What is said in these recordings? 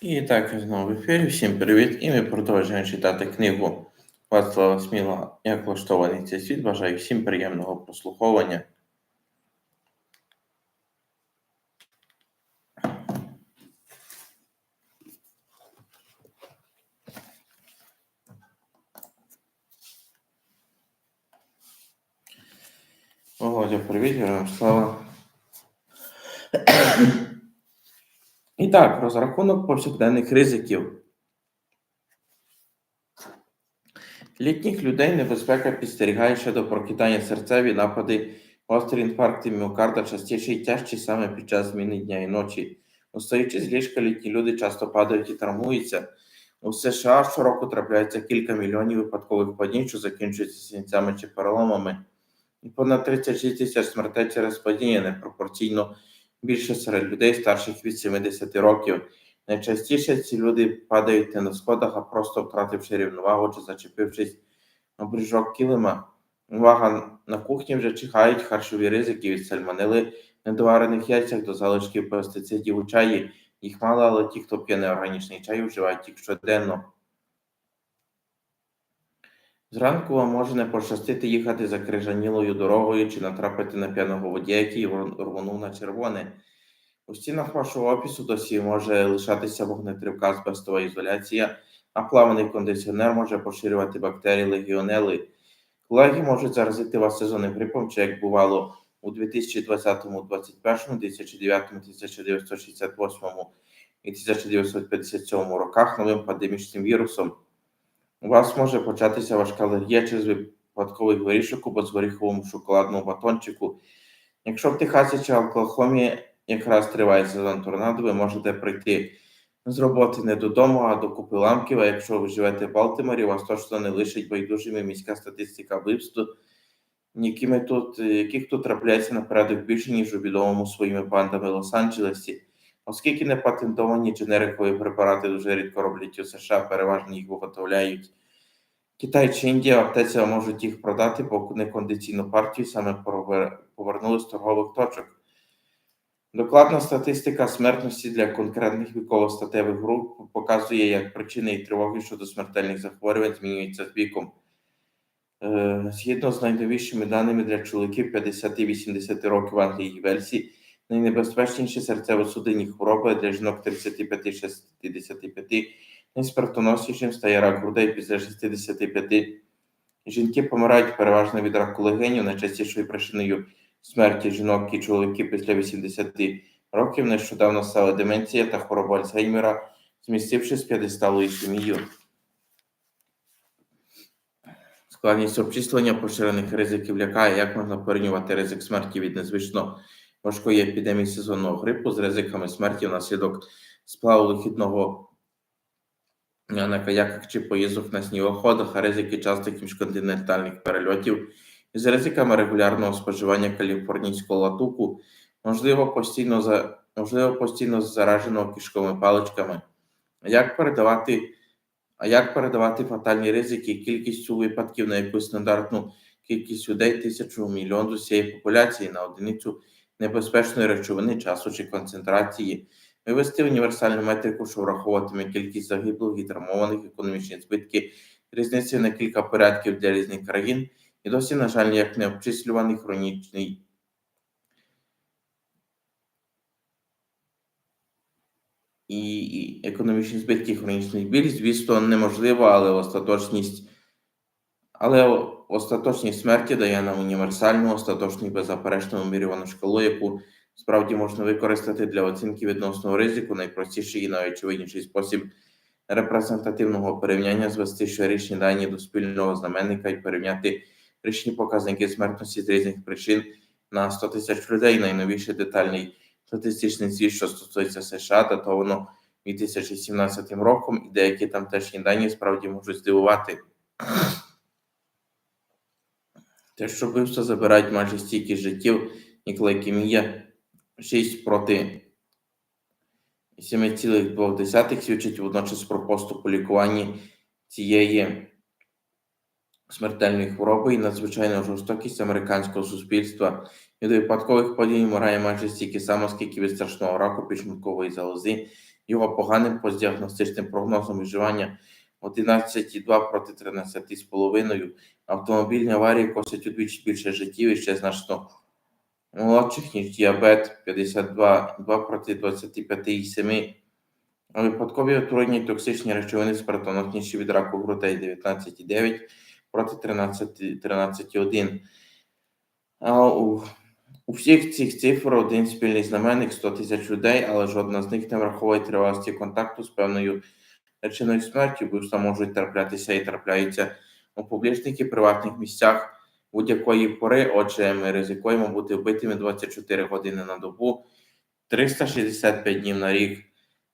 І так, знову в ефірі. Всім привіт! І ми продовжуємо читати книгу Вацлава Сміла Як влаштований цей світ. Бажаю всім приємного прослуховування. Володя, привіт, героям слава. І так, розрахунок повсякденних ризиків. Літніх людей небезпека підстерігає ще до прокидання серцеві напади, гострі інфаркти міокарда частіше і тяжчі саме під час зміни дня і ночі. Устаючи з ліжка, літні люди часто падають і травмуються. У США щороку трапляється кілька мільйонів випадкових падінь, що закінчуються сінцями чи переломами. І понад 36 тисяч смертей через падіння непропорційно більше серед людей старших від 70 років. Найчастіше ці люди падають не на сходах, а просто втративши рівновагу чи зачепившись на брижок килима. Увага на кухні вже чихають харчові ризики від сальмонели, недоварених яйцях до залишків пестицидів у чаї. Їх мало, але ті, хто п'є неорганічний чай, вживають їх щоденно. Зранку вам може не пощастити їхати закрижанілою дорогою чи натрапити на п'яного водія, який рвонув на червоне. У стінах вашого офісу досі може лишатися вогнетривка азбестова ізоляція, а плаваний кондиціонер може поширювати бактерії легіонели. Колеги можуть заразити вас сезонним грипом, чи як бувало у 2020, 2021, 2009, 1968 і 1957 роках новим пандемічним вірусом. У вас може початися важка алергія через випадковий горішок або з горіховому шоколадному батончику. Якщо в Техасі чи Оклахомі якраз триває сезон торнадо, ви можете прийти з роботи не додому, а до купи ламків. А якщо ви живете в Балтиморі, вас точно не лишить байдужими міська статистика вбивств, якими тут, яких тут трапляється на порядок більше, ніж у відомому своїми бандами Лос-Анджелесі. Оскільки не патентовані дженерикові препарати дуже рідко роблять у США, переважно їх виготовляють Китай чи Індія, аптеці можуть їх продати, бо некондиційну партію саме повернули з торгових точок. Докладна статистика смертності для конкретних віково-статевих груп показує, як причини і тривоги щодо смертельних захворювань змінюються з віком. Е, згідно з найновішими даними для чоловіків 50-80 років Англії і Вельсі, найнебезпечніші серцево-судинні хвороби для жінок 35-65, найсмертоноснішим стає рак грудей після 65. Жінки помирають переважно від раку легенів, найчастішою причиною смерті жінок і чоловіків після 80 років нещодавно стала деменція та хвороба Альцгеймера, змістившись з п'єдесталу сім'ю. Складність обчислення поширених ризиків лякає, як можна порівнювати ризик смерті від незвично важкої епідемії сезонного грипу з ризиками смерті внаслідок сплаву вихідного на каяках чи поїздок на снігоходах, а ризики частих міжконтинентальних перельотів із ризиками регулярного споживання каліфорнійського латуку, можливо, постійно за можливо постійно зараженого кишковими паличками. Як передавати а як передавати фатальні ризики кількістю випадків на якусь стандартну кількість людей тисячу мільйон з усієї популяції на одиницю небезпечної речовини, часу чи концентрації, вивести універсальну метрику, що враховуватиме кількість загиблих і травмованих, економічні збитки, різниці на кілька порядків для різних країн, і досі, на жаль, ніяк не обчислюваний хронічний. І економічні збитки хронічний біль, звісно, неможливо, але остаточність. Але остаточність смерті дає нам універсальну, остаточну і беззаперечно вимірювану шкалу, яку справді можна використати для оцінки відносного ризику, найпростіший і найочевидніший спосіб репрезентативного порівняння звести щорічні дані до спільного знаменника і порівняти річні показники смертності з різних причин на 100 тисяч людей. Найновіший детальний статистичний звіт, що стосується США, датовано 2017 роком, і деякі там тамтешні дані справді можуть здивувати. Те, що вбивства забирають майже стільки життів, як лейкемія 6 проти 7,2 свідчить водночас про поступ у лікуванні цієї смертельної хвороби і надзвичайну жорстокість американського суспільства. Від випадкових подій вмирає майже стільки само, скільки від страшного раку підшлункової залози, його поганим постдіагностичним прогнозом виживання 11,2 проти 13,5. Автомобільні аварії косять удвічі більше життів і ще значно молодших, ніж діабет 52,2 проти 25,7. А Випадкові отруєння і токсичні речовини смертоносніші від раку грудей 19,9 проти 13 13,1. А у, у всіх цих цифр один спільний знаменник 100 тисяч людей, але жодна з них не враховує тривалості контакту з певною причиною смерті, вбивства можуть траплятися і трапляються у публічних і приватних місцях будь-якої пори. Отже, ми ризикуємо бути вбитими 24 години на добу, 365 днів на рік.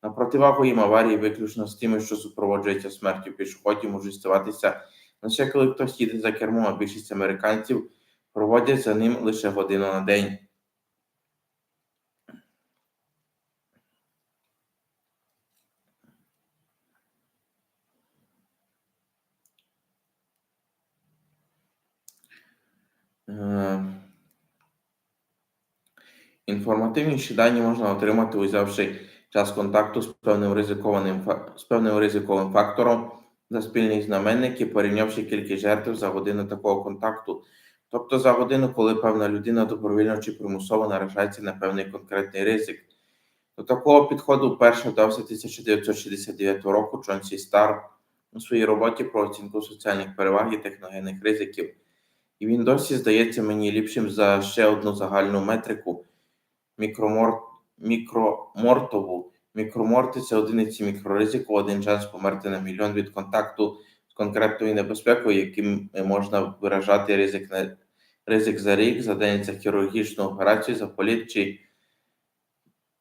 На противагу їм аварії виключно з тими, що супроводжуються смертю пішоходів, можуть ставатися лише коли хтось їде за кермом, а більшість американців проводять за ним лише годину на день. Е, Інформативніші дані можна отримати, узявши час контакту з певним ризикованим з певним ризиковим фактором за спільний знаменник і порівнявши кількість жертв за годину такого контакту, тобто за годину, коли певна людина добровільно чи примусово наражається на певний конкретний ризик. До такого підходу вперше вдався 1969 року Джон Сі Стар у своїй роботі про оцінку соціальних переваг і техногенних ризиків. І він досі здається мені ліпшим за ще одну загальну метрику мікромор... мікромортову. Мікроморти це одиниці мікроризику, один шанс померти на мільйон від контакту з конкретною небезпекою, яким можна виражати ризик на ризик за рік, за день за хірургічну операцію, за політ чи,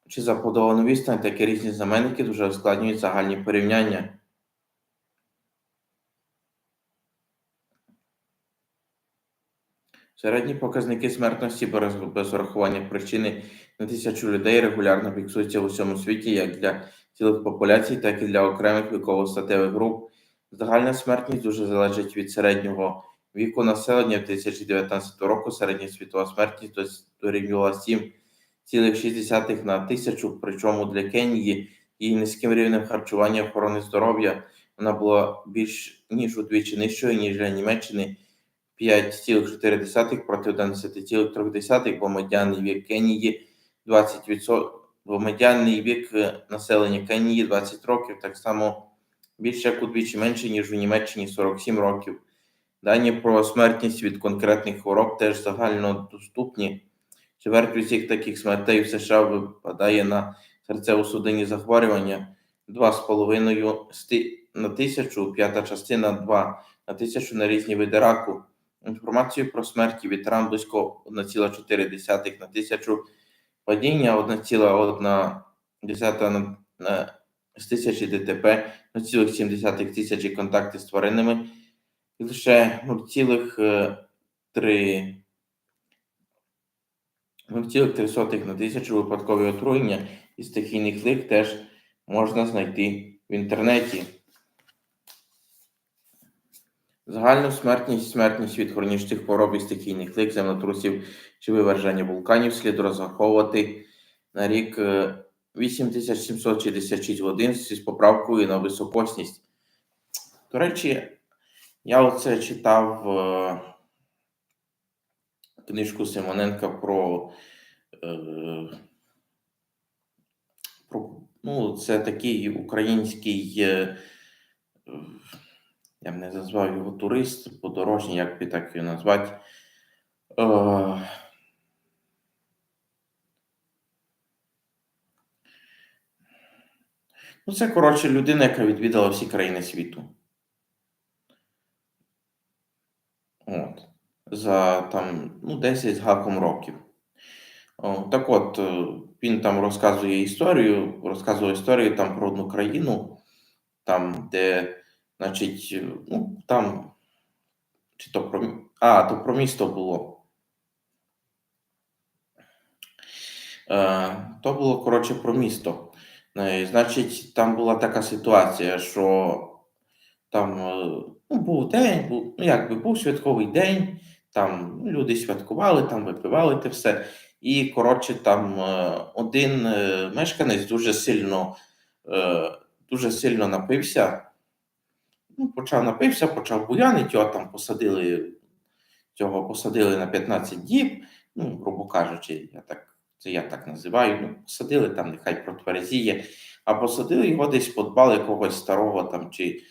чи за подолану відстань, такі різні знаменники дуже ускладнюють загальні порівняння. Середні показники смертності без, урахування причини на тисячу людей регулярно фіксуються в усьому світі як для цілих популяцій, так і для окремих віково-статевих груп. Загальна смертність дуже залежить від середнього віку населення. В 2019 року середня світова смертність дорівнювала 7,6 на тисячу, причому для Кенії і низьким рівнем харчування охорони здоров'я вона була більш ніж удвічі нижчою, ніж для Німеччини 5,4 проти 11,3, бо медіанний вік Кенії 20%, бо вік е, населення Кенії 20 років, так само більше як удвічі менше, ніж у Німеччині 47 років. Дані про смертність від конкретних хвороб теж загальнодоступні. Чверть усіх таких смертей в США випадає на серцево-судинні захворювання 2,5 на тисячу, п'ята частина 2 на тисячу на різні види раку. Інформацію про смерті від ран близько 1,4 на тисячу, падіння 1,1 на, з тисячі ДТП, 0,7 тисячі контакти з тваринами і лише 0,3 0,3 на тисячу випадкові отруєння і стихійних лих теж можна знайти в інтернеті. Загальну смертність, смертність від хронічних хвороб і стихійних лик, землетрусів чи виверження вулканів слід розраховувати на рік е, 8766 годин з поправкою на високосність. До речі, я оце читав е, книжку Симоненка про, е, про ну, це такий український. Е, я б не назвав його турист, подорожній, як би так його назвати. Е, ну, це, коротше, людина, яка відвідала всі країни світу. От. За там, ну, 10 з гаком років. О, так от, е, він там розказує історію, розказує історію там про одну країну, там, де Значить, ну там чи то про а, то про місто було. Е, то було коротше про місто. Е, значить, там була така ситуація, що там е, ну, був день, був, ну якби був святковий день, там люди святкували, там випивали те все. І коротше, там е, один е, мешканець дуже сильно е, дуже сильно напився. Ну, почав напився, почав буянити, його там посадили, цього посадили на 15 діб, ну, грубо кажучи, я так, це я так називаю. Ну, посадили там, нехай протверезіє, а посадили його десь в подвал якогось старого там чи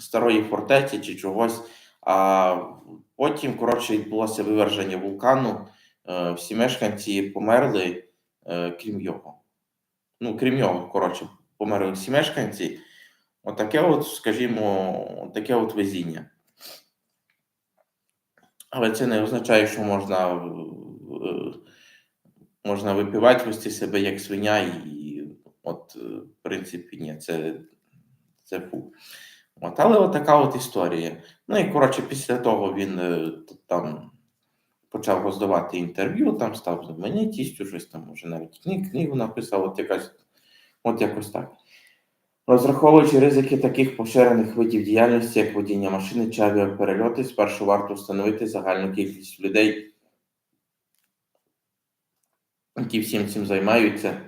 старої фортеці чи чогось. А потім, коротше, відбулося виверження вулкану. Е, Всі мешканці померли, е, крім його. Ну, крім його, коротше, померли всі мешканці. Отаке от, скажімо, таке от везіння. Але це не означає, що можна, е, можна випивати, вести себе як свиня, і от, е, в принципі, ні, це, це фу. От, але така от історія. Ну і коротше, після того він е, там почав роздавати інтерв'ю, там став знаменитістю, щось там вже навіть книг, книгу написав, от якась, от якось так. Розраховуючи ризики таких поширених видів діяльності, як водіння машини чи авіаперельоти, спершу варто встановити загальну кількість людей, які всім цим займаються,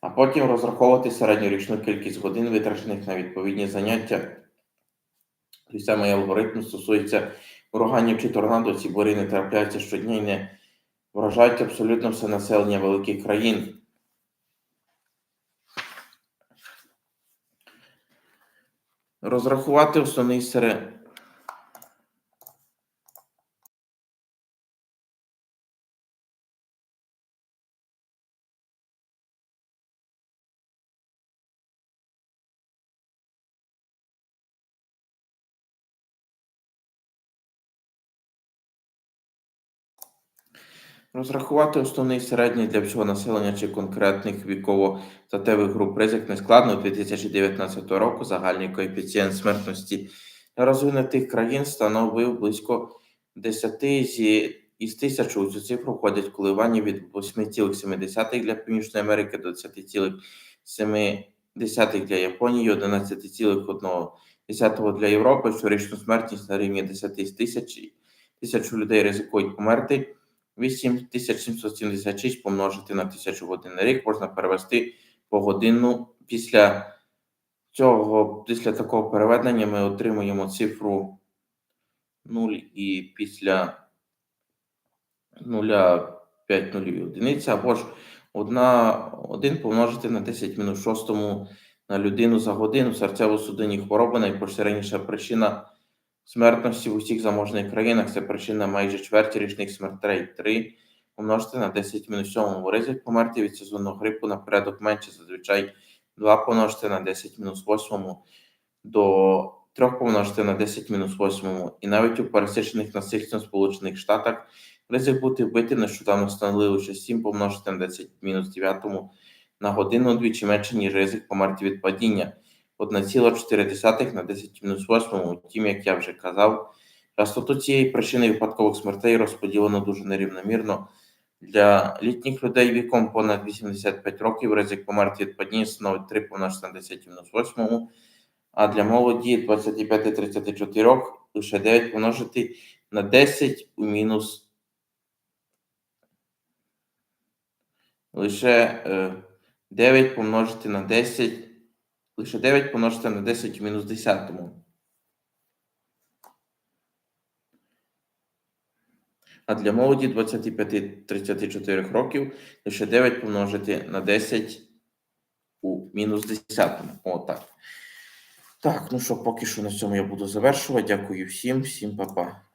а потім розраховувати середньорічну кількість годин, витрачених на відповідні заняття. Той самий алгоритм стосується ураганів чи торнадо, ці бурі не трапляються щодня і не вражають абсолютно все населення великих країн. Розрахувати основний серед. Розрахувати основний середній для всього населення чи конкретних віково-статевих груп ризик нескладно. У 2019 року загальний коефіцієнт смертності розвинутих країн становив близько 10 зі із тисяч. У цю цифру входять коливання від 8,7 для Північної Америки до 10,7 для Японії, 11,1 для Європи. Щорічну смертність на рівні 10 з тисяч людей ризикують померти. 8776 помножити на 1000 годин на рік можна перевести погодинну. Після цього, після такого переведення ми отримуємо цифру 0 і після 0 5 нулів одиниця, або ж 1, 1 помножити на 10 мінус 6 на людину за годину. Серцево-судинні хвороби найпоширеніша причина смертності в усіх заможних країнах. Це причина майже чверті річних смертей. 3 помножити на 10 мінус 7 ризик померти від сезонного грипу на порядок менше, зазвичай 2 помножити на 10 мінус 8 до 3 помножити на 10 мінус 8. І навіть у пересічених насильством Сполучених Штатах ризик бути вбитим нещодавно встановили лише 7 помножити на 10 мінус 9 на годину двічі менше, ніж ризик померти від падіння. 1,4 на 10 мінус 8. Втім, як я вже казав, частоту цієї причини випадкових смертей розподілено дуже нерівномірно. Для літніх людей віком понад 85 років ризик померти від падіння становить 3 помножити на 10 мінус 8, а для молоді 25-34 лише 9 помножити на 10 у мінус лише е, 9 помножити на 10 лише 9 помножити на 10 в мінус 10. А для молоді 25-34 років лише 9 помножити на 10 у мінус 10. О, так. Так, ну що, поки що на цьому я буду завершувати. Дякую всім, всім па-па.